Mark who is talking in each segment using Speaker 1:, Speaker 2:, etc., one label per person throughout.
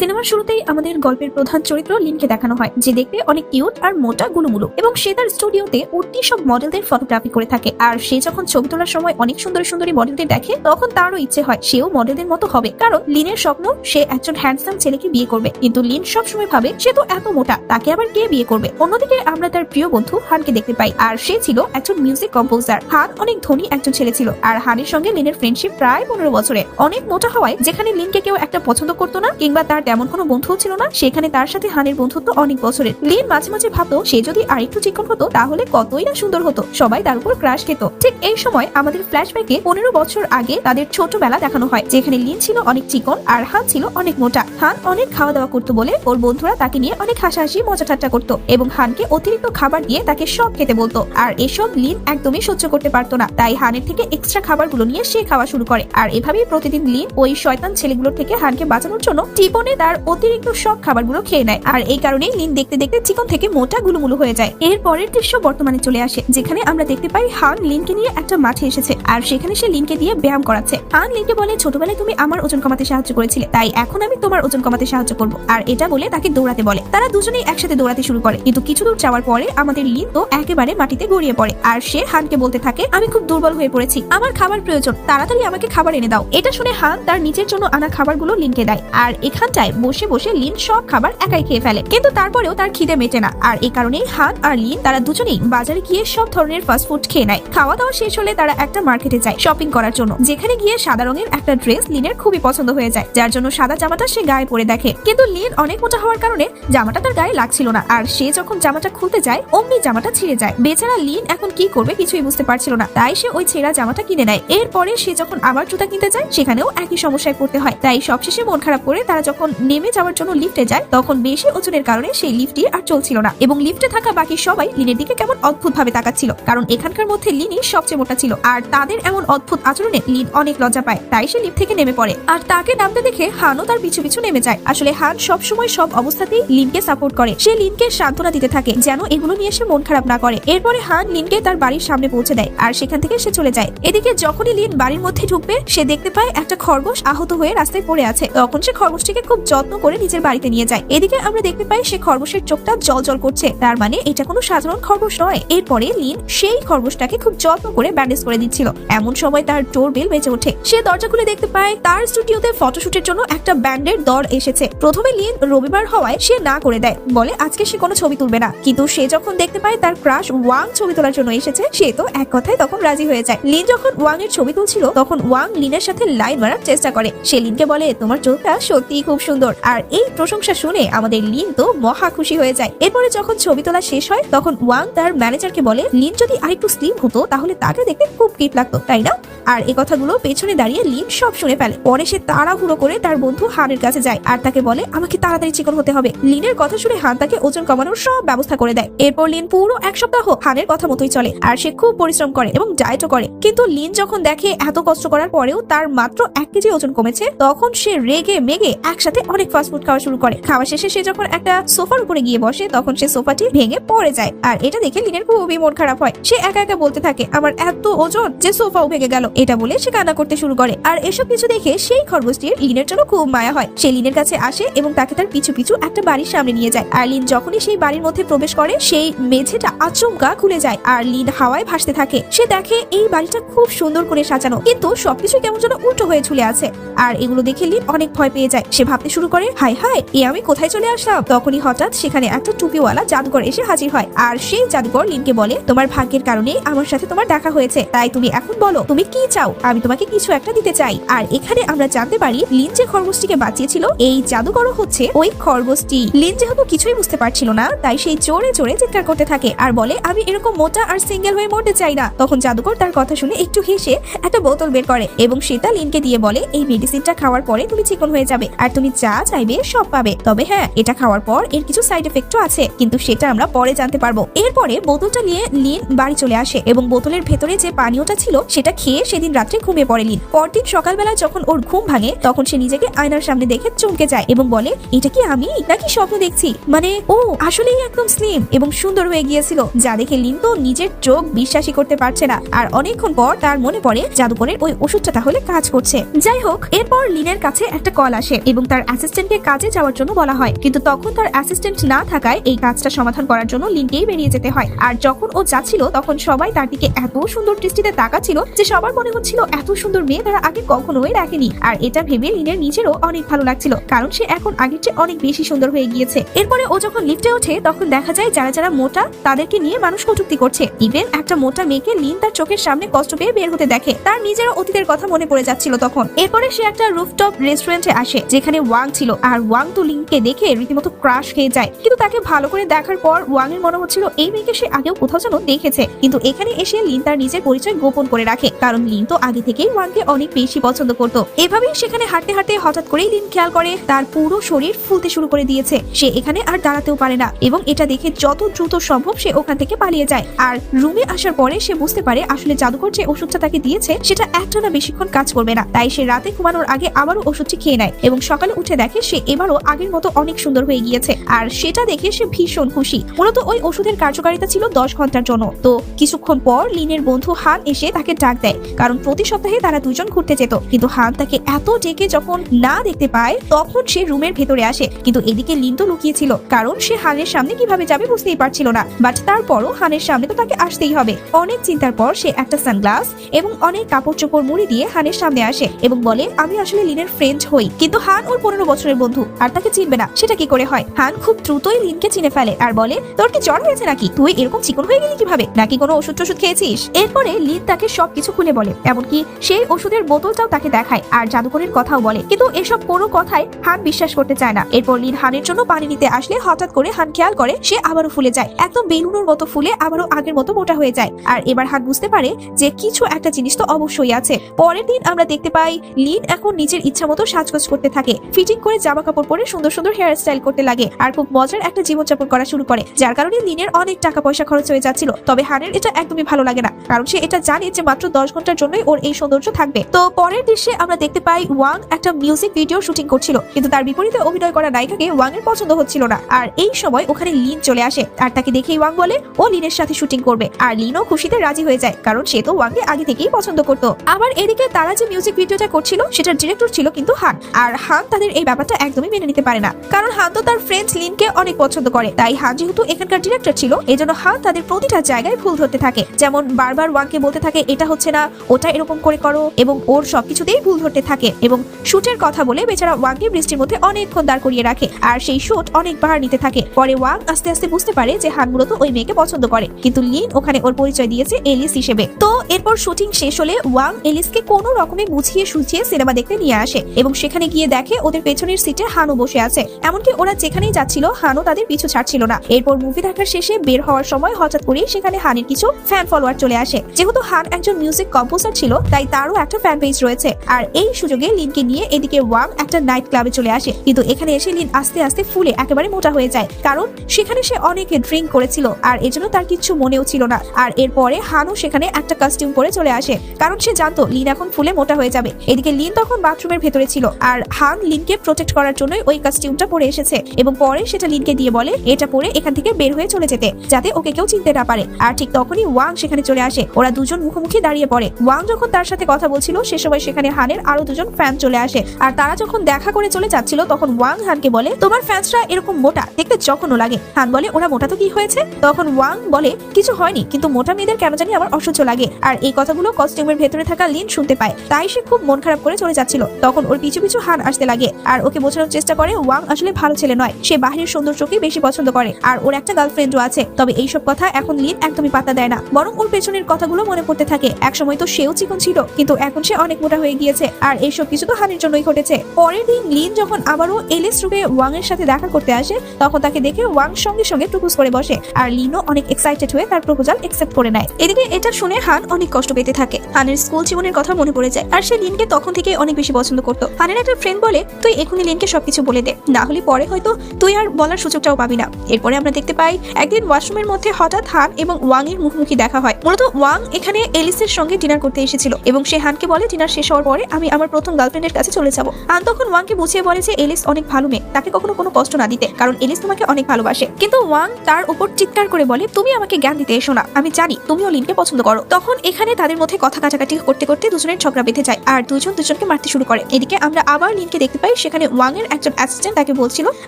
Speaker 1: সিনেমার শুরুতেই আমাদের গল্পের প্রধান চরিত্র লিনকে দেখানো হয়, যে দেখতে অনেক কিউট আর মোটা গুলুমুলু এবং সে তার স্টুডিওতে উঠতি সব মডেলদের ফটোগ্রাফি করে থাকে। আর সে যখন ছবি তোলার সময় অনেক সুন্দর সুন্দরী মডেলদের দেখে, তখন তারও ইচ্ছে হয় সেও মডেলদের মতো হবে। কারণ লিনের স্বপ্ন, সে একজন হ্যান্ডসাম ছেলেকে বিয়ে করবে। কিন্তু লিন সবসময় ভাবে, সে তো এত মোটা, তাকে আবার কে বিয়ে করবে? অন্যদিকে আমরা তার প্রিয় বন্ধু হানকে দেখতে পাই, আর সে ছিল একজন মিউজিক কম্পোজার হান অনেক ধনী একজন ছেলে ছিল, আর হানের সঙ্গে লিনের ফ্রেন্ডশিপ প্রায় পনেরো বছরে অনেক মোটা হওয়ায়, যেখানে লিনকে কেউ একটা পছন্দ করতো না, কিংবা তার তেমন কোনো বন্ধুও ছিল না। সেখানে তার সাথে হানের বন্ধুত্ব অনেক বছরের। লিন মাঝে মাঝে ভাবতো, সে যদি আরেকটু চিকন হতো, তাহলে কতই না সুন্দর হতো। সবাই তার উপর ক্রাশ খেত। ঠিক এই সময় আমাদের ফ্ল্যাশব্যাকে পনেরো বছর আগে তাদের ছোটবেলা দেখানো হয়, যেখানে লিন ছিল অনেক চিকন আর হান ছিল অনেক মোটা। হান অনেক খাওয়া দাওয়া করতো বলে ওর বন্ধুরা তাকে নিয়ে অনেক হাসাহাসি মজা ঠাট্টা করতো এবং হানকে অতিরিক্ত খাবার দিয়ে তাকে সব খেতে বলতো। আর এসব লিন একদমই সহ্য করতে পারতো না। তাই হানের থেকে এক্সট্রা খাবারগুলো নিয়ে সে খাওয়া শুরু করে। আর এভাবেই প্রতিদিন লিন ওই শয়তান ছেলেগুলোর থেকে হানকে বাঁচানোর জন্য টিপনে তার অতিরিক্ত সব খাবারগুলো খেয়ে নেয়। আর এই কারণেই লিন দেখতে দেখতে চিকন থেকে মোটা গুলুমুলু হয়ে যায়। এর পরের দৃশ্য বর্তমানে চলে আসে, যেখানে আমরা দেখতে পাই হান লিনকে নিয়ে একটা মাঠে এসেছে, আর সেখানে সে লিনকে দিয়ে ব্যায়াম করাচ্ছে। হান লিনকে বলে, ছোটবেলায় তুমি আমার ওজন কমাতে সাহায্য করেছিলে, তাই এখন আমি তোমার ওজন কমাতে সাহায্য করব। আর এটা বলে তাকে দৌড়াতে বলে। তারা দুজনেই একসাথে দৌড়াতে শুরু করে, কিন্তু কিছু দূর যাওয়ার পরে আমাদের লিন তো একেবারে মাটিতে গড়িয়ে পড়ে, আর সে হানকে বলতে থাকে, আমি খুব দুর্বল হয়ে পড়েছি, আমার খাবার প্রয়োজন, তাড়াতাড়ি আমাকে খাবার এনে দাও। এটা শুনে হান তার নিজের জন্য আনা খাবারগুলো লিনকে দেয়, আর এখানটায় বসে বসে লিন সব খাবার একাই খেয়ে ফেলে। কিন্তু তারপরেও তার খিদে মেটে না। আর এই কারণেই হাত আর লিন তারা দুজনেই বাজারে গিয়ে সব ধরনের ফাস্টফুড খেয়ে নেয়। খাওয়া দাওয়া শেষ হলে তারা একটা মার্কেটে যায় শপিং করার জন্য। যেখানে গিয়ে সাদা রঙের একটা ড্রেস লিনের খুবই পছন্দ হয়ে যায়। যার জন্য সাদা জামাটা সে গায়ে পরে দেখে। কিন্তু লিন অনেক মোটা হওয়ার কারণে জামাটা তার গায়ে লাগছিল না। আর সে যখন জামাটা খুলতে যায়, অমনি জামাটা ছিঁড়ে যায়। বেচারা লিন এখন কি করবে কিছুই বুঝতে পারছিল না। তাই সে ওই ছেঁড়া জামাটা কিনে নেয়। এরপরে সে যখন আবার জুতা কিনতে যায়, সেখানেও একই সমস্যায় পড়তে হয়। তাই সবশেষে মন খারাপ করে তারা যখন নেমে যাওয়ার জন্য লিফটে যায়, তখন বেশি ওজনের কারণে সেই লিফটটি আর চলছিল না এবং লিফটে থাকা বাকি সবাই লিনের দিকে কেমন অদ্ভুত ভাবে তাকাচ্ছিল, কারণ এখানকার মধ্যে লিনই সবচেয়ে মোটা ছিল। আর তাদের এমন অদ্ভুত আচরণে লিন অনেক লজ্জা পায়, তাই সে লিফট থেকে নেমে পড়ে। আর তাকে নামতে দেখে হানও তার পিছু পিছু নেমে যায়। আসলে হান সবসময় সব অবস্থাতেই লিনকে সাপোর্ট করে। সে লিনকে সান্ত্বনা দিতে থাকে, যেন এগুলো নিয়ে সে মন খারাপ না করে। এরপরে হান লিনকে তার বাড়ির সামনে পৌঁছে দেয়, আর সেখান থেকে সে চলে যায়। এদিকে যখনই লিন বাড়ির মধ্যে ঢুকবে, সে দেখতে পায় একটা খরগোশ আহত হয়ে রাস্তায় পড়ে আছে। তখন সে খরগোশটিকে খুব যত্ন করে নিজের বাড়িতে নিয়ে যায়। এদিকে আমরা দেখতে পাই সে খরগোশের চোখটা জল জল করছে। তার মানে এটা কোনো সাধারণ খরগোশ নয়। এরপরে লিন সেই খরগোশটাকে খুব যত্ন করে ব্যান্ডেজ করে দিচ্ছিল। এমন সময় তার ডোর বেল বেজে ওঠে। সে দরজা খুলে দেখতে পায় তার স্টুডিওতে ফটোশুটের জন্য একটা ব্যান্ডের দর এসেছে। প্রথমে লিন রবিবার হওয়ায় সে না করে দেয়। বলে, আজকে সে কোনো ছবি তুলবে না। কিন্তু সে যখন দেখতে পায় তার ক্রাশ ওয়াং ছবি তোলার জন্য এসেছে, সে তো এক কথায় তখন রাজি হয়ে যায়। লিন যখন ওয়াং এর ছবি তুলছিল, তখন ওয়াং লিনের সাথে লাইন মারার চেষ্টা করে। সে লিনকে বলে, তোমার চোখটা সত্যি খুব সুন্দর। আর এই প্রশংসা শুনে আমাদের লিন তো মহা খুশি হয়ে যায়। এরপরে যখন ছবি তোলা শেষ হয়, তখন ওয়াং তার ম্যানেজারকে বলে, লিন যদি আরেকটু স্লিম হতো, তাহলে তাকে দেখতে খুব কিট লাগতো, তাই না? আর এই কথাগুলো পেছনে দাঁড়িয়ে লিন সব শুনে ফেলে। পরে সে তাড়াহুড়ো করে তার বন্ধু হানের কাছে যায় আর তাকে বলে, আমাকে তাড়াতাড়ি চিকন হতে হবে। লিনের কথা শুনে হান তাকে ওজন কমানোর সব ব্যবস্থা করে দেয়। এরপর লিন পুরো এক সপ্তাহ হানের কথা মতোই চলে আর সে খুব পরিশ্রম করে এবং ডায়েটও করে। কিন্তু লিন যখন দেখে এত কষ্ট করার পরেও তার মাত্র এক কেজি ওজন কমেছে, তখন সে রেগে মেগে একসাথে অনেক ফাস্টফুড খাওয়া শুরু করে। খাওয়া শেষে সে যখন একটা সোফার উপরে গিয়ে বসে, তখন সে সোফাটি ভেঙে পড়ে যায়। আর এটা দেখে লিনের খুবই মন খারাপ হয়। সে একা একা বলতে থাকে, আমার এত ওজন যে সোফাও ভেঙে গেল। এটা বলে সে কান্না করতে শুরু করে। আর এসব কিছু দেখে সেই খরগোশটির লিনের জন্য খুব মায়া হয়। সে লিনের কাছে আসে এবং তাকে তার পিছু পিছু একটা বাড়ির সামনে নিয়ে যায়। আর লিন যখনই সেই বাড়ির মধ্যে প্রবেশ করে, সেই মেঝেটা আচমকা খুলে যায়। আর লিন হাওয়ায় ভাসতে থাকে। সে দেখে এই বাড়িটা খুব সুন্দর করে সাজানো, কিন্তু সবকিছু কেমন যেন উল্টো হয়ে ঝুলে আছে। আর এগুলো দেখে লিন অনেক ভয় পেয়ে যায়। সে ভাবতে শুরু করে হাই হাই এ আমি কোথায় চলে আসলাম? তখনই হঠাৎ সেখানে একটা টুপিওয়ালা জাদুঘর এসে হাজির হয়। আর সেই জাদুঘর লিনকে বলে, তোমার ভাগ্যের কারণে আমার সাথে তোমার দেখা হয়েছে। তাই তুমি এখন বলো, তুমি কি চাও? আমি তোমাকে কিছু একটা দিতে চাই। আর এখানে আমরা জানতে পারি, লিন যে খরগোশটিকে বাঁচিয়েছিল, এই জাদুকরও হচ্ছে ওই খরগোশটি। লিন যেহেতু কিছুই বুঝতে পারছিল না, তাই সেই জোরে জোরে চিৎকার করতে থাকে আর বলে, আমি এরকম মোটা আর সিঙ্গেল হয়ে মরতে চাই না। তখন জাদুঘর তার কথা শুনে একটু হেসে একটা বোতল বের করে এবং সেটা লিনকে দিয়ে বলে, এই মেডিসিনটা খাওয়ার পরে তুমি চিকন হয়ে যাবে। আর তুমি যা চাইবে সব পাবে। তবে হ্যাঁ এটা খাওয়ার পর এর কিছু সাইড এফেক্টও আছে, কিন্তু সেটা আমরা পরে জানতে পারব। এরপরে বোতলটা নিয়ে লিন বাড়ি চলে আসে এবং বোতলের ভেতরে যে পানীয়টা ছিল, সেটা খেয়ে সেদিন রাত্রে ঘুমিয়ে পড়ে লিন। পরদিন সকালবেলা যখন ওর ঘুম ভাঙে, তখন সে নিজেকে আয়নার সামনে দেখে চমকে যায় এবং বলে, এটা কি আমি? নাকি স্বপ্ন দেখছি? মানে ও আসলেই একদম স্লিম এবং সুন্দর হয়ে গিয়েছিল যা দেখে লিন তো নিজের চোখ বিশ্বাসই করতে পারছে না। আর অনেকক্ষণ পর তার মনে পড়ে, জাদুকরের ওই ওষুধটা তাহলে কাজ করছে। যাই হোক, এরপর লিনের কাছে একটা কল আসে এবং তার অ্যাসিস্ট্যান্টকে কাজে যাওয়ার জন্য বলা হয়। কিন্তু তখন তার অ্যাসিস্ট্যান্ট না থাকায় এই কাজটা সমাধান করার জন্য লিনকেই বেরিয়ে যেতে হয়। আর যখন ও যাচ্ছিল, তখন সবাই তার দিকে এত সুন্দর দৃষ্টিতে তাকাচ্ছিল যে সবার মনে হচ্ছিল এত সুন্দর মেয়ে তারা আগে কখনোই দেখেনি। আর এটা ভেবে লিনের নিজেরও অনেক ভালো লাগছিল, কারণ সে এখন আগের চেয়ে অনেক বেশি সুন্দর হয়ে গিয়েছে। এরপরে ও যখন লিফটে ওঠে, তখন দেখা যায় যারা যারা মোটা, তাদেরকে নিয়ে মানুষ কটুক্তি করছে। ইভেন একটা মোটা মেয়েকে লিন তার চোখের সামনে কষ্ট পেয়ে বের হতে দেখে। তার নিজেরও অতীতের কথা মনে পড়ে যাচ্ছিল তখন। এরপরে সে একটা রুফটপ রেস্টুরেন্টে আসে, যেখানে ওয়াং ছিল আর ওয়াং তো লিনকে দেখে রীতিমতো ক্রাশ খেয়ে যায়। কিন্তু তাকে ভালো করে দেখার পর ওয়াং এর মনে হচ্ছিল, এই মেয়েকে সে আগেও কোথাও যেন দেখেছে। কিন্তু এখানে এসে লিন তার নিজের পরিচয় গোপন করে রাখে, কারণ লিন তো আগে থেকেই ওয়াংকে অনেক বেশি পছন্দ করত। এভাবেই সেখানে হাঁটতে হাঁটতে হঠাৎ করেই লিন খেয়াল করে, তার পুরো শরীর ফুলতে শুরু করে দিয়েছে। সে এখানে আর দাঁড়াতেও পারে না এবং এটা দেখে যত দ্রুত সম্ভব সে ওখান থেকে পালিয়ে যায়। আর রুমে আসার পরে সে বুঝতে পারে আসলে জাদুকর যে ওষুধটা তাকে দিয়েছে, সেটা একটা না বেশিক্ষণ কাজ করবে না। তাই সে রাতে ঘুমানোর আগে আবারও ওষুধটি খেয়ে নেয় এবং সকালে উঠে দেখে সে এবারও আগের মতো অনেক সুন্দর হয়ে গিয়েছে। আর সেটা দেখে সে ভীষণ খুশি। মূলত ওই ওষুধের কার্যকারিতা ছিল দশ ঘণ্টার জন্য। তো কিছুক্ষণ পর লিনের বন্ধু হান এসে তাকে ডাক দেয়। কারণ প্রতি সপ্তাহে তারা দুজন ঘুরতে যেত। কিন্তু হান তাকে এত ডেকে যখন না দেখতে পায়, তখন সে রুমের ভেতরে আসে। কিন্তু এদিকে লিন তো লুকিয়েছিল কারণ সে হানের সামনে কীভাবে যাবে বুঝতেই পারছিল না। বাট তারপরও হানের সামনে তো তাকে আসতেই হবে। অনেক চিন্তার পর সে একটা সানগ্লাস এবং অনেক কাপড় চোপড় মুড়ি দিয়ে হানের সামনে আসে এবং বলে, আমি আসলে লিনের ফ্রেন্ড হই। কিন্তু হান ওর পনেরো বছরের বন্ধু, আর তাকে চিনবে না। সেটা কি করে হয়? হান খুব দ্রুতই লিনকে চিনে ফেলে, আর বলে, তোর কি জ্বর হয়েছে নাকি? তুই এরকম চিকন হয়ে গেলি কীভাবে? নাকি কোনো ওষুধ টষুধ খেয়েছিস? এরপরে লিন তাকে সবকিছু খুলে বলে, এমনকি সেই ওষুধের বোতলটাও তাকে দেখায়, আর জাদুকরের কথাও বলে। কিন্তু এসব কোনো কথাই হান বিশ্বাস করতে চায় না। এরপর লিন হানের জন্য পানি নিতে আসলে হঠাৎ করে হান খেয়াল করে, সে আবারও ফুলে যায়। একদম বেলুনের মতো ফুলে আবারও আগের মতো মোটা হয়ে যায়। আর এবার হান বুঝতে পারে যে কিছু একটা জিনিস তো অবশ্যই আছে। পরের দিন আমরা দেখতে পাই, লিন এখন নিজের ইচ্ছা মতো সাজগোজ করতে থাকে। ফিটিং করে জামা কাপড় পরে সুন্দর সুন্দর হেয়ার স্টাইল করতে লাগে। আর খুব মজার একটা জীবনযাপন করা শুরু করে, যার কারণে লিনের অনেক টাকা পয়সা খরচ হয়ে যাচ্ছিল। তবে হানের এটা একদমই ভালো লাগে না, কারণ সে এটা জানে যে মাত্র দশ ঘণ্টার জন্যই ওর এই সৌন্দর্য থাকবে। তো পরের দৃশ্যে আমরা দেখতে পাই ওয়াং একটা মিউজিক ভিডিও শুটিং করছিল, কিন্তু তার বিপরীতে অভিনয় করা নায়িকাকে ওয়াং এর পছন্দ হচ্ছিল না। আর এই সময় ওখানে লিন চলে আসে, আর তাকে দেখেই ওয়াং বলে, ও লিনের সাথে শুটিং করবে। আর লিনও খুশিতে রাজি হয়ে যায়, কারণ সে তো ওয়াংকে আগে থেকেই পছন্দ করত। আবার এদিকে তারা যে মিউজিক ভিডিওটা করছিল, সেটার ডিরেক্টর ছিল কিন্তু হান। আর হান তাদের এই ব্যাপারটা একদমই মেনে নিতে পারে না। কারণ হান তো তার ফ্রেন্ড লিনকে অনেক পছন্দ করে। তাই হান যেহেতু এখানকার ডিরেক্টর ছিল, এজন্য হান তাদের প্রতিটা জায়গায় ভুল ধরতে থাকে। যেমন বারবার ওয়াংকে বলতে থাকে, এটা হচ্ছে না, ওটা এরকম করে করো, এবং ওর সবকিছুতেই ভুল ধরতে থাকে। এবং শুটের কথা বলে বেচারা ওয়াংকে বৃষ্টির মধ্যে অনেকক্ষণ দাঁড় করিয়ে রাখে। আর সেই শুট অনেকবার নিতে থাকে। পরে ওয়াং আস্তে আস্তে বুঝতে পারে যে হান মূলত ওই মেয়েকে পছন্দ করে। কিন্তু লিন ওখানে ওর পরিচয় দিয়েছে এলিস হিসেবে। তো এরপর শুটিং শেষ হলে ওয়াং এলিসকে কোনো রকমে বুঝিয়ে সুঝিয়ে সিনেমা দেখতে নিয়ে আসে। এবং সেখানে গিয়ে দেখে ওদের পেছনের সিটে হানু বসে আছে। এমনকি ওরা যেখানেই যাচ্ছিল, হানু তাদের পিছু ছাড়ছিল না। এরপর মুভি দেখার শেষে বের হওয়ার সময় হঠাৎ করেই সেখানে হানের কিছু ফ্যান ফলোয়ার চলে আসে। যেহেতু হান একজন মিউজিক কম্পোজার ছিল, তাই তারও একটা ফ্যান পেজ রয়েছে। আর এই সুযোগে লিনকে নিয়ে এদিকে ওয়াং একটা নাইট ক্লাবে চলে আসে। কিন্তু এখানে এসে লিন আস্তে আস্তে ফুলে, একেবারে মোটা হয়ে যায়। কারণ সেখানে সে অনেকে ড্রিঙ্ক করেছিল, আর এজন্য তার কিছু মনেও ছিল না। আর এরপরে হানও সেখানে একটা কাস্টিউম পরে চলে আসে। কারণ সে জানতো, লিন এখন ফুলে মোটা হয়ে যাবে। এদিকে লিন তখন বাথরুমের ভেতরে ছিল। আর হান লিনকে প্রোটেক্ট করার জন্য ওই কস্টিউমটা পরে এসেছে এবং পরে সেটা লিনকে দিয়ে বলে এটা পরে এখান থেকে বের হয়ে চলে যেতে, যাতে ওকে কেউ চিনতে না পারে। আর ঠিক তখনই ওয়াং সেখানে চলে আসে। ওরা দুজন মুখোমুখি দাঁড়িয়ে পড়ে। ওয়াং যখন তার সাথে কথা বলছিল, সে সময় সেখানে হানের আরও দুজন ফ্যান চলে আসে। আর তারা যখন দেখা করে চলে যাচ্ছিল, তখন ওয়াং হানকে বলে, তোমার ফ্যান্সরা এরকম মোটা, দেখতে যখনও লাগে। হান বলে, ওরা মোটা তো কি হয়েছে? তখন ওয়াং বলে, কিছু হয়নি, কিন্তু মোটা মেয়েদের কেন জানি আমার অসহ্য লাগে। আর এই কথাগুলো কস্টিউমের ভেতরে থাকা লিন শুনতে পায়। তাই সে খুব মন খারাপ করে চলে যাচ্ছিল। তখন ওর পিছু পিছু হান আসতে লাগে। আর ওকে বোঝানোর চেষ্টা করে ওয়াং আসলে ভালো ছেলে নয়। সে বাহিরের সৌন্দর্যকে বেশি পছন্দ করে। আর ওর একটা গার্লফ্রেন্ডও আছে। তবে এইসব কথা এখন লিন একদমই পাত্তা দেয় না। বরং ওর পেছনের কথাগুলো মনে পড়তে থাকে। একসময় তো সেও চিকন ছিল, কিন্তু এখন সে অনেক মোটা হয়ে গিয়েছে। আর এইসব কিছু তো হানির জন্যই ঘটেছে। পরের দিন লিন যখন আবারও এলিস রুমে ওয়াং এর সাথে দেখা করতে আসে, তখন তাকে দেখে ওয়াং সঙ্গে সঙ্গে প্রপোজ করে বসে। আর লিনও অনেক এক্সাইটেড হয়ে তার প্রপোজাল একসেপ্ট করে নেয়। এদিকে এটা শুনে হান অনেক কষ্ট পেতে থাকে। হানের স্কুল জীবনের কথা মনে পড়ে যায়। আর সে লিনকে তখন থেকে অনেক বেশি পছন্দ করতো। হানের একটা ফ্রেন্ড বলে তুই এখনই লিনকে সবকিছু বলে দে। না হলে পরে হয়তো তুই আর বলার সুযোগটাও পাবি না। এরপরে আমরা দেখতে পাই, একদিন ওয়াশরুমের মধ্যে হঠাৎ হান এবং ওয়াং এর মুখোমুখি দেখা হয়। মূলত ওয়াং এখানে এলিসের সঙ্গে ডিনার করতে এসেছিল এবং সে হানকে বলে, ডিনার শেষ হওয়ার পরে আমি আমার প্রথম গার্লফ্রেন্ডের কাছে চলে যাব। হান তখন ওয়াংকে বুঝিয়ে বলে যে এলিস অনেক ভালো মেয়ে, তাকে কখনো কোনো কষ্ট না দিতে, কারণ এলিস তোমাকে অনেক ভালোবাসে। কিন্তু ওয়াং তার উপর চিৎকার করে বলে, তুমি আমাকে জ্ঞান দিতে এসো না, আমি জানি তুমিও লিনকে পছন্দ করো। তখন এখানে তাদের মধ্যে কথা কাটাকাটি করতে করতে দুজনের ঝগড়া বেঁধে যায়, আর দুজন দুজনকে মারতে শুরু করে। এদিকে আমরা আবার লিনকে দেখতে পাই সেখানে ওয়াং এর একজন অ্যাসিস্ট্যান্ট তাকে বলছিল,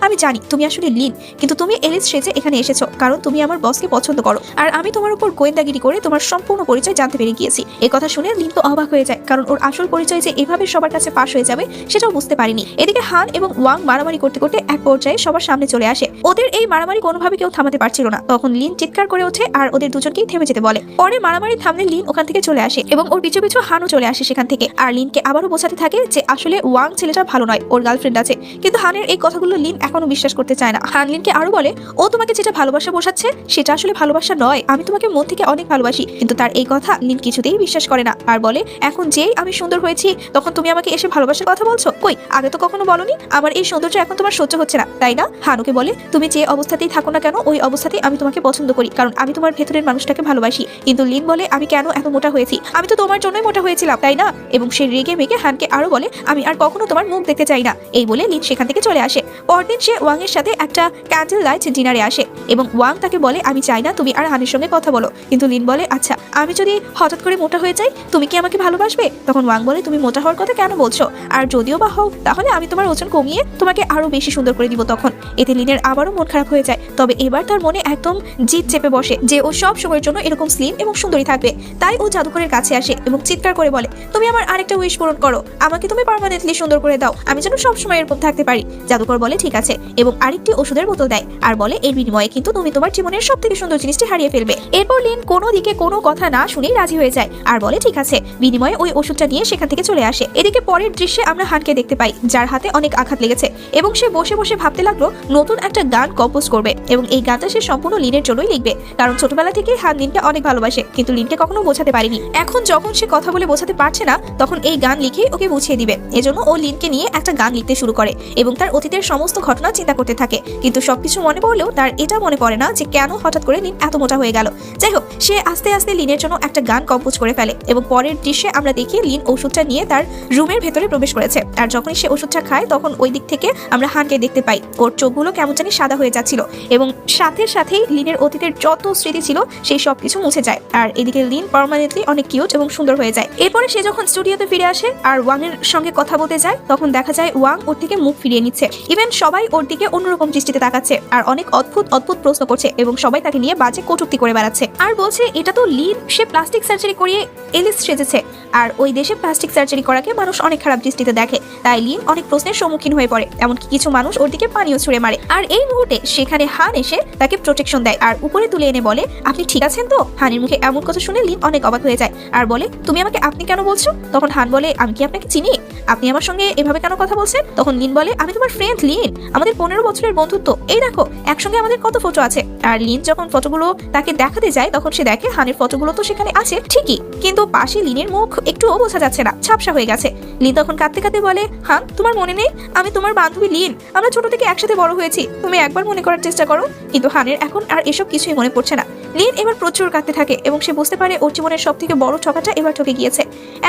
Speaker 1: আমি জানি, তুমি আসলে লিন, কিন্তু তুমি এলিস সেজে এখানে এসেছ, কারণ তুমি আমার বসকে পছন্দ করো। আর আমি তোমার উপর গোয়েন্দাগিরি করে তোমার সম্পূর্ণ পরিচয় জানতে পেরে গিয়েছি। এই কথা শুনে লিন তো অবাক হয়ে যায়, কারণ ওর আসল পরিচয় যে এভাবে সবার কাছে ফাঁস হয়ে যাবে, সেটাও বুঝতে পারিনি। এদিকে হান এবং ওয়াং মারামারি করতে করতে এক পর্যায়ে সবার সামনে চলে আসে। ওদের এই মারামারি কোনোভাবে কেউ থামাতে পারছিল না। তখন লিন চিৎকার করে ওঠে আর ওদের দুজনকেই থেমে যেতে বলে। পরে মারামারি থামলে লিন ওখান থেকে চলে আসে এবং ওর পিছু পিছু হানও চলে আসে সেখান থেকে। আর লিনকে আবারও বোঝাতে থাকে যে আসলে ওয়াং ছেলেটা ভালো নয়, ওর গার্লফ্রেন্ড আছে। কিন্তু হানের এই কথাগুলো লিন এখনও বিশ্বাস করতে চায় না। হান লিনকে আরও বলে, ও তোমাকে যেটা ভালোবাসা বোঝাচ্ছে, সেটা আসলে ভালোবাসা নয়। আমি তোমাকে মন থেকে অনেক ভালোবাসি, কিন্তু তার এই কথা লিন কিছুতেই বিশ্বাস করে না। আর বলে, এখন যেই আমি সুন্দর হয়েছি, তখন তুমি আমাকে এসে ভালোবাসার কথা বলছো? কই, আগে তো কখনো বলনি? আমার এই সৌন্দর্য এখন তোমার সহ্য হচ্ছে না, তাই না? হানুকে বলে, তুমি যে অবস্থাতেই থাকো না কেন, ওই অবস্থাতেই আমি তোমাকে পছন্দ করি, কারণ আমি তোমার ভেতরের মানুষটাকে ভালোবাসি। কিন্তু লিন বলে, আমি কেন এত মোটা হয়েছি? আমি তো তোমার জন্যই মোটা হয়েছিলাম, তাই না? এবং সে রেগে মেগে হানকে আরও বলে, আমি আর কখনো তোমার মুখ দেখতে চাই না। এই বলে লিন সেখান থেকে চলে আসে। পরদিন সে ওয়াং এর সাথে একটা ক্যান্ডেল লাইট ডিনারে আসে এবং ওয়াং তাকে বলে, আমি চাই না তুমি আর হানের সঙ্গে কথা বলো। কিন্তু লিন বলে আচ্ছা আমি যদি হঠাৎ করে মোটা হয়ে যাই, তুমি কি আমাকে ভালোবাসবে? তখন ওয়াং বলে, তুমি মোটা হওয়ার কথা কেন বলছো? আর যদিও বা হও, তাহলে আমি তোমার ওজন কমিয়ে তোমাকে আরও বেশি সুন্দর করে দিব তখন। এতে লিনের আবারও মন খারাপ হয়ে যায়। তবে এবার তার মনে একদম জিদ চেপে বসে যে ও সব সময়ের জন্য এরকম স্লিম এবং সুন্দরী থাকবে। তাই ও জাদুকরের কাছে আসে এবং চিৎকার করে বলে, তুমি আমার আরেকটা উইশ পূরণ করো। আমাকে তুমি পার্মানেন্টলি সুন্দর করে দাও। আমি যেন সব সময় এরকম থাকতে পারি। জাদুকর বলে, ঠিক আছে। এবং আরেকটি ওষুধের বোতল দেয়। আর বলে, এর বিনিময়ে কিন্তু তুমি তোমার জীবনের সব থেকে সুন্দর জিনিসটি হারিয়ে ফেলবে। এরপর লিন কোনো দিকে কোনো কথা না শুনেই রাজি হয়ে যায়। আর বলে, ঠিক আছে। বিনিময়ে ওই ওষুধটা নিয়ে সেখান থেকে চলে আসে। এদিকে পরের দৃশ্যে আমরা হানকে দেখতে পাই, যার হাতে অনেক আঘাত লেগেছে। এবং সে বসে বসে ভাবতে লাগল, নতুন একটা গান কম্পোজ করবে। এবং এই গানটা সে সম্পূর্ণ লিনের জন্যই লিখবে। কারণ ছোটবেলা থেকে হান লিনকে অনেক ভালোবাসে, কিন্তু লিনকে কখনো বোঝাতে পারেনি। এখন যখন সে কথা বলে বোঝাতে পারছে না, তখন এই গান লিখেই ওকে বুঝিয়ে দিবে। এজন্য ও লিনকে নিয়ে একটা গান লিখতে শুরু করে এবং তার অতীতের সমস্ত ঘটনা চিন্তা করতে থাকে। কিন্তু সবকিছু মনে পড়লেও তার এটা মনে পড়ে না যে কেন হঠাৎ করে লিন এত মোটা হয়ে গেল। যাই হোক, সে আস্তে আস্তে লিনের জন্য একটা গান কম্পোজ করে ফেলে এবং পরের দৃশ্যে আমরা দেখি লিন ওষুধটা নিয়ে তার রুমের ভেতরে প্রবেশ করেছে। আর যখনই সে ওষুধটা খায়, তখন ওই দিক থেকে আমরা হানকে দেখতে পাই। ওর চোখগুলো কেমন জানি সাদা হয়ে যাচ্ছিল এবং সাথে সাথেই লিনের অতীতের যত স্মৃতি ছিল, সেই সব কিছু মুছে যায়। আর এদিকে লিন পার্মানেন্টলি অনেক কিউট এবং সুন্দর হয়ে যায়। এরপরে সে যখন স্টুডিওতে ফিরে আসে আর ওয়াং এর সঙ্গে কথা বলতে যায়, তখন দেখা যায় ওয়াং ওর থেকে মুখ ফিরিয়ে নিচ্ছে। ইভেন সবাই ওর দিকে অন্যরকম দৃষ্টিতে তাকাচ্ছে আর অনেক অদ্ভুত অদ্ভুত প্রশ্ন করছে এবং সবাই তাকে নিয়ে বাজে কটুক্তি করে বেড়াচ্ছে। আর বলছে, এটা তো লিন, সে প্লাস্টিক সার্জারি করিয়ে এলিস সেজেছে। আর ওই দেশে প্লাস্টিক সার্জারি করাকে মানুষ অনেক খারাপ দৃষ্টিতে দেখে। তাই লিন অনেক প্রশ্নের সম্মুখীন হয়ে পড়ে, এমনকি কিছু মানুষ ওর দিকে পানিও ছুড়ে মারে। আর এই মুহূর্তে সেখানে হান এসে তাকে প্রোটেকশন দেয় আর উপরে তুলে এনে বলে, আপনি ঠিক আছেন তো? হানের মুখে এমন কথা শুনে লিন অনেক অবাক হয়ে যায়। আর বলে, তুমি আমাকে আপনি কেন বলছো? তখন হান বলে, আমি কি আপনাকে চিনি? আপনি আমার সঙ্গে এভাবে কেন কথা বলছেন? তখন লিন বলে, আমি তোমার ফ্রেন্ড লিন। আমাদের পনেরো বছরের বন্ধুত্ব। এই দেখো, একসঙ্গে আমাদের কত ফটো আছে। আর লিন যখন ফটোগুলো তাকে দেখাতে যায়, তখন সে দেখে হানের ফটোগুলো তো সেখানে আছে, ঠিকই। কিন্তু পাশে লিনের মুখ একটুও বোঝা যাচ্ছে না ছাপসা হয়ে গেছে। লিন তখন কাঁদতে কাঁদতে বলে, হান, তোমার মনে নেই? আমি তোমার বান্ধবী লিন। আমরা ছোট থেকে একসাথে বড় হয়েছি। তুমি একবার মনে করার চেষ্টা করো। কিন্তু হানের এখন আর এসব কিছুই মনে পড়ছে না। লিন এবার প্রচুর কাঁদতে থাকে এবং সে বুঝতে পারে ওর জীবনের সব থেকে বড় ঠকাটা এবার ঠকে গিয়েছে।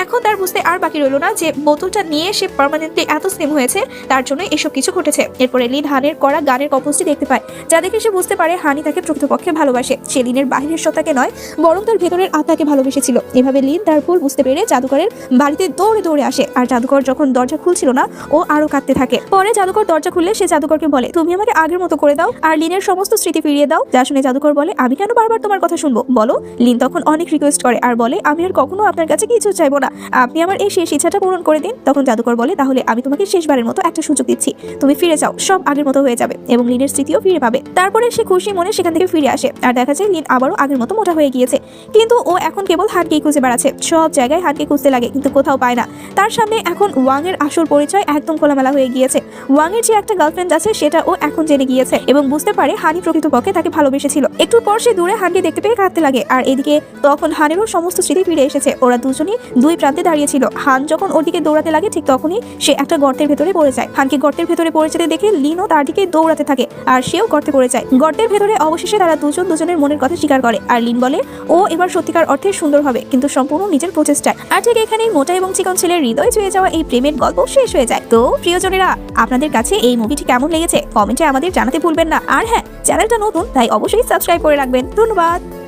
Speaker 1: এখন তার বুঝতে আর বাকি রইল না যে বোতলটা নিয়ে সে পার্মানেন্টলি এত স্লিম হয়েছে, তার জন্য এসব কিছু ঘটেছে। এরপরে লিন হানের করা গানের কম্পোজটি দেখতে পায়, যা দেখে সে বুঝতে পারে হানি তাকে প্রকৃতপক্ষে ভালোবাসে। সে লিনের বাহিরের সত্তাকে নয়, বরং তার ভেতরের আত্মাকে ভালোবেসেছিল। এভাবে লিন তার ভুল বুঝতে পেরে জাদুকরের বাড়িতে দৌড়ে দৌড়ে আসে, আর জাদুকর যখন দরজা খুলছিল না, ও আরও কাঁদতে থাকে। পরে জাদুকর দরজা খুললে সে জাদুকরকে বলে, তুমি আমাকে আগের মতো করে দাও, আর লিনের সমস্ত স্মৃতি ফিরিয়ে দাও। যা শুনে জাদুকর বলে, আমি কেন বারবার তোমার কথা শুনব। বলো, লিন তখন অনেক রিকোয়েস্ট করে আর বলে, আমি আর কখনো আপনার কাছে কিছু চাইব না। আপনি আমার এই শেষ ইচ্ছাটা পূরণ করে দিন। তখন জাদুকর বলে, তাহলে আমি তোমাকে শেষবারের মতো একটা সুযোগ দিচ্ছি। তুমি ফিরে যাও, সব আগের মতো হয়ে যাবে এবং লিনের স্মৃতিও ফিরে পাবে। তারপরে সে খুশি মনে সেখান থেকে ফিরে আসে। আর দেখা যায় লিন আবারও আগের মতো মোটা হয়ে গিয়েছে। কিন্তু ও এখন কেবল হাটকেই খুঁজে বেড়াচ্ছে। সব জায়গায় হাটকে খুঁজতে লাগে, কিন্তু কোথাও পায় না। তার সামনে এখন ওয়াং এর আসল পরিচয় একদম খোলামেলা হয়ে গিয়েছে। ওয়াং এর যে একটা গার্লফ্রেন্ড আছে, সেটা ও এখন জেনে গিয়েছে এবং বুঝতে পারে হানি প্রকৃতপক্ষে তাকে ভালোবেসেছিল। একটু পর সে দূরে হানকে দেখতে পেয়ে কাঁদতে লাগে। আর এদিকে তখন হানেরও সমস্ত স্মৃতি ফিরে এসেছে। ওরা দুজনই দুই প্রান্তে দাঁড়িয়েছিল। হান যখন ওর দিকে দৌড়াতে লাগে, ঠিক তখনই সে একটা গর্তের ভেতরে পড়ে যায়। হানকে গর্তের ভেতরে পড়ে যেতে দেখে লিনও তার দিকে দৌড়াতে থাকে, আর সেও গর্তে পড়ে যায়। গর্তের ভেতরে অবশেষে তারা দুজন দুজনের মনের কথা স্বীকার করে। আর লিন বলে, ও এবার সত্যিকার অর্থে সুন্দর হবে, কিন্তু সম্পূর্ণ নিজের প্রচেষ্টায়। আর ঠিক এখানেই মোটা এবং চিকন ছেলের হৃদয় ছুঁয়ে যাওয়া এই প্রেমের গল্প শেষ হয়ে যায়। তো, প্রিয়জনেরা, আপনাদের কাছে এই মুভিটি কেমন লেগেছে? কমেন্টে আমাদের জানাতে ভুলবেন না। আর হ্যাঁ চ্যানেলটা নতুন, তাই অবশ্যই সাবস্ক্রাইব করে রাখবেন। ধন্যবাদ